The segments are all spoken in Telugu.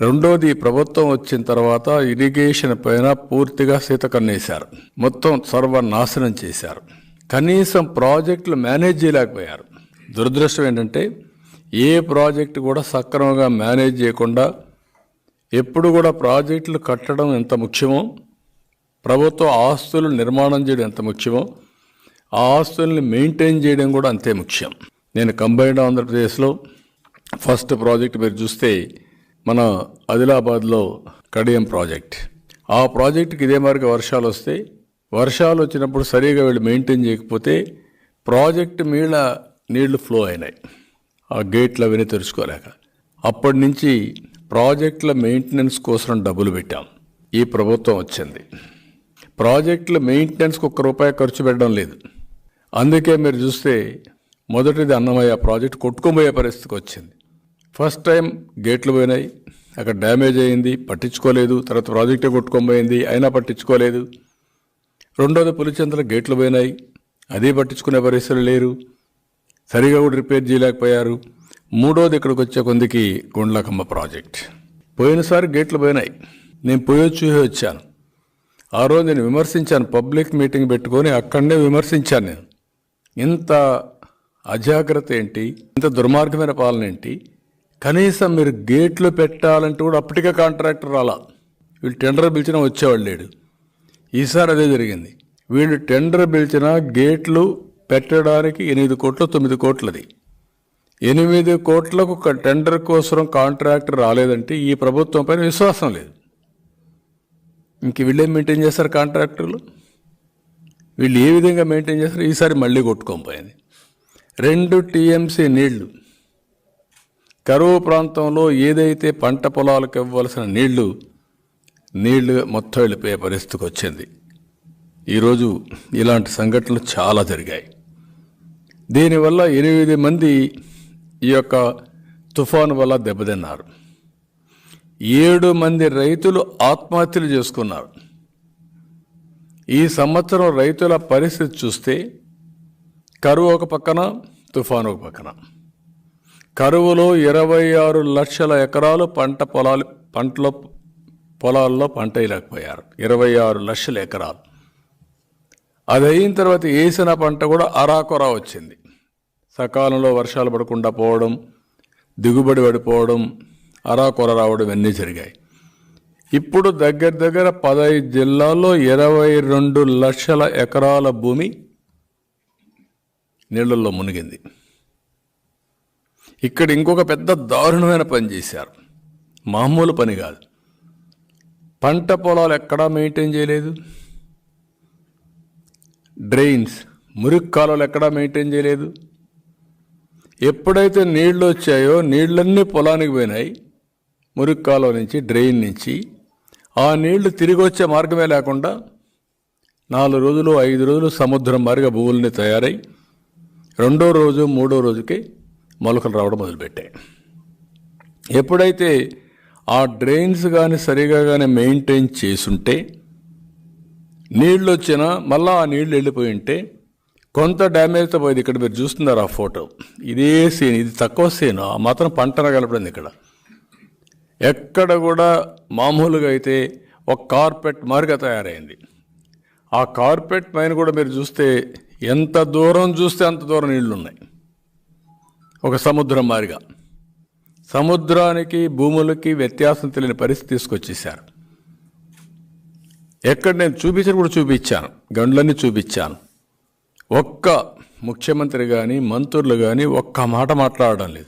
రెండోది ప్రభుత్వం వచ్చిన తర్వాత ఇరిగేషన్ పైన పూర్తిగా సీతకన్నేశారు. మొత్తం సర్వనాశనం చేశారు. కనీసం ప్రాజెక్టులు మేనేజ్ చేయలేకపోయారు. దురదృష్టం ఏంటంటే ఏ ప్రాజెక్టు కూడా సక్రమంగా మేనేజ్ చేయకుండా ఎప్పుడు కూడా ప్రాజెక్టులు కట్టడం ఎంత ముఖ్యమో ప్రభుత్వ ఆస్తులు నిర్మాణం చేయడం ఎంత ముఖ్యమో ఆ ఆస్తుల్ని మెయింటైన్ చేయడం కూడా అంతే ముఖ్యం. నేను కంబైన్డ్ ఆంధ్రప్రదేశ్లో ఫస్ట్ ప్రాజెక్ట్ మీరు చూస్తే మన ఆదిలాబాద్లో కడియం ప్రాజెక్ట్. ఆ ప్రాజెక్టుకి ఇదే మార్గ వర్షాలు వస్తే వర్షాలు వచ్చినప్పుడు సరిగా వీళ్ళు మెయింటైన్ చేయకపోతే ప్రాజెక్ట్ మీద నీళ్ళు ఫ్లో అయినాయి. ఆ గేట్లు అవన్నీ తెరుచుకోలేక. అప్పటి నుంచి ప్రాజెక్టుల మెయింటెనెన్స్ కోసం డబ్బులు పెట్టాం. ఈ ప్రభుత్వం వచ్చింది. ప్రాజెక్టుల మెయింటెనెన్స్కి ఒక్క రూపాయి ఖర్చు పెట్టడం లేదు. అందుకే మీరు చూస్తే మొదటిది అన్నమయ్య ప్రాజెక్ట్ కొట్టుకోబోయే పరిస్థితికి వచ్చింది. ఫస్ట్ టైం గేట్లు పోయినాయి. అక్కడ డ్యామేజ్ అయింది పట్టించుకోలేదు. తర్వాత ప్రాజెక్టే కొట్టుకోబోయింది అయినా పట్టించుకోలేదు. రెండోది పులిచెంతల గేట్లు పోయినాయి. అది పట్టించుకునే పరిస్థితులు లేరు. సరిగా కూడా రిపేర్ చేయలేకపోయారు. మూడోది ఇక్కడికి వచ్చే కొందికి గుండ్లకమ్మ ప్రాజెక్ట్. పోయినసారి గేట్లు పోయినాయి. నేను పోయి చూసి వచ్చాను. ఆ రోజు నేను విమర్శించాను. పబ్లిక్ మీటింగ్ పెట్టుకొని అక్కడనే విమర్శించాను నేను. ఇంత అజాగ్రత్త ఏంటి? ఇంత దుర్మార్గమైన పాలన ఏంటి? కనీసం మీరు గేట్లు పెట్టాలంటే కూడా అప్పటికే కాంట్రాక్టర్ రాలా. వీళ్ళు టెండర్ పిలిచినా వచ్చేవాళ్ళు లేడు. ఈసారి అదే జరిగింది. వీళ్ళు టెండర్ పిలిచిన గేట్లు పెట్టడానికి ఎనిమిది కోట్లు తొమ్మిది కోట్లది. ఎనిమిది కోట్లకు ఒక టెండర్ కోసం కాంట్రాక్టర్ రాలేదంటే ఈ ప్రభుత్వం పైన విశ్వాసం లేదు. ఇంక వీళ్ళేం మెయింటైన్ చేస్తారు కాంట్రాక్టర్లు? వీళ్ళు ఏ విధంగా మెయింటైన్ చేస్తారు ఈసారి మళ్ళీ కొట్టుకోకపోయింది రెండు టీఎంసీ నీళ్ళు కరువు ప్రాంతంలో ఏదైతే పంట పొలాలకు ఇవ్వాల్సిన నీళ్ళు నీళ్ళు మొత్తం వెళ్ళిపోయే పరిస్థితికి వచ్చింది. ఈరోజు ఇలాంటి సంఘటనలు చాలా జరిగాయి. దీనివల్ల ఎనిమిది మంది ఈ యొక్క తుఫాను వల్ల దెబ్బతిన్నారు. ఏడు మంది రైతులు ఆత్మహత్యలు చేసుకున్నారు. ఈ సంవత్సరం రైతుల పరిస్థితి చూస్తే కరువు ఒక పక్కన తుఫాను ఒక పక్కన. కరువులో ఇరవై ఆరు లక్షల ఎకరాలు పంట పొలాలు పంటలో పొలాల్లో పంట వేయలేకపోయారు ఇరవై ఆరు లక్షల ఎకరాలు. అది అయిన తర్వాత వేసిన పంట కూడా అరాకొరా వచ్చింది. సకాలంలో వర్షాలు పడకుండా పోవడం దిగుబడి పడిపోవడం అరాకొర రావడం ఇవన్నీ జరిగాయి. ఇప్పుడు దగ్గర దగ్గర పదహైదు జిల్లాల్లో ఇరవై రెండు లక్షల ఎకరాల భూమి నీళ్ళల్లో మునిగింది. ఇక్కడ ఇంకొక పెద్ద దారుణమైన పని చేశారు. మామూలు పని కాదు. పంట పొలాలు ఎక్కడా మెయింటైన్ చేయలేదు. డ్రైన్స్ మురికి కాలువలు ఎక్కడా మెయింటైన్ చేయలేదు. ఎప్పుడైతే నీళ్ళు వచ్చాయో నీళ్ళన్నీ పొలానికి పోయినాయి. మురికి కాలువ నుంచి డ్రైన్ నుంచి. ఆ నీళ్ళు తిరిగి వచ్చే మార్గమే లేకుండా నాలుగు రోజులు ఐదు రోజులు సముద్రం మారిగా భూముల్ని తయారై రెండో రోజు మూడో రోజుకి మొలకలు రావడం మొదలుపెట్టాయి ఎప్పుడైతే ఆ డ్రైన్స్ కానీ సరిగా కానీ మెయింటైన్ చేసుంటే నీళ్ళు వచ్చినా మళ్ళీ ఆ నీళ్ళు వెళ్ళిపోయి ఉంటే కొంత డ్యామేజ్తో పోయింది ఇక్కడ మీరు చూస్తున్నారు ఆ ఫోటో. ఇదే సీన్ ఇది తక్కువ సీన్ ఆ మాత్రం పంటన కలపడింది ఇక్కడ. ఎక్కడ కూడా మామూలుగా అయితే ఒక కార్పెట్ మారిగా తయారైంది. ఆ కార్పెట్ పైన కూడా మీరు చూస్తే ఎంత దూరం చూస్తే అంత దూరం నీళ్ళు ఉన్నాయి ఒక సముద్రం మారిగా. సముద్రానికి భూములకి వ్యత్యాసం తెలియని పరిస్థితి తీసుకొచ్చేసారు ఎక్కడ నేను చూపించిన కూడా చూపించాను. గండ్లన్నీ చూపించాను. ఒక్క ముఖ్యమంత్రి కానీ మంత్రులు కానీ ఒక్క మాట మాట్లాడడం లేదు.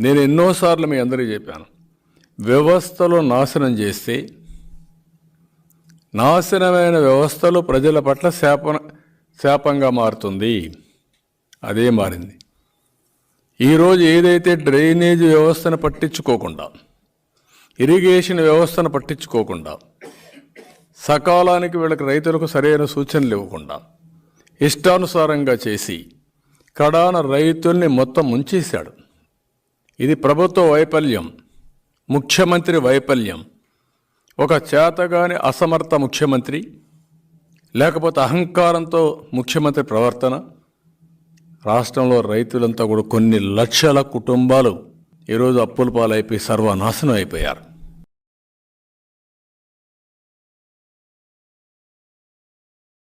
నేను ఎన్నోసార్లు మీ అందరికీ చెప్పాను. వ్యవస్థలో నాశనం చేస్తే నాశనమైన వ్యవస్థలు ప్రజల పట్ల శాప శాపంగా మారుతుంది. అదే మారింది. ఈరోజు ఏదైతే డ్రైనేజ్ వ్యవస్థను పట్టించుకోకుండా ఇరిగేషన్ వ్యవస్థను పట్టించుకోకుండా సకాలానికి వీళ్ళకి రైతులకు సరైన సూచనలు ఇవ్వకుండా ఇష్టానుసారంగా చేసి కడాన రైతుల్ని మొత్తం ముంచేశాడు. ఇది ప్రభుత్వ వైఫల్యం ముఖ్యమంత్రి వైఫల్యం. ఒక చేతగాని అసమర్థ ముఖ్యమంత్రి లేకపోతే అహంకారంతో ముఖ్యమంత్రి ప్రవర్తన రాష్ట్రంలో రైతులంతా కూడా కొన్ని లక్షల కుటుంబాలు ఈరోజు అప్పుల పాలైపోయి సర్వనాశనం అయిపోయారు.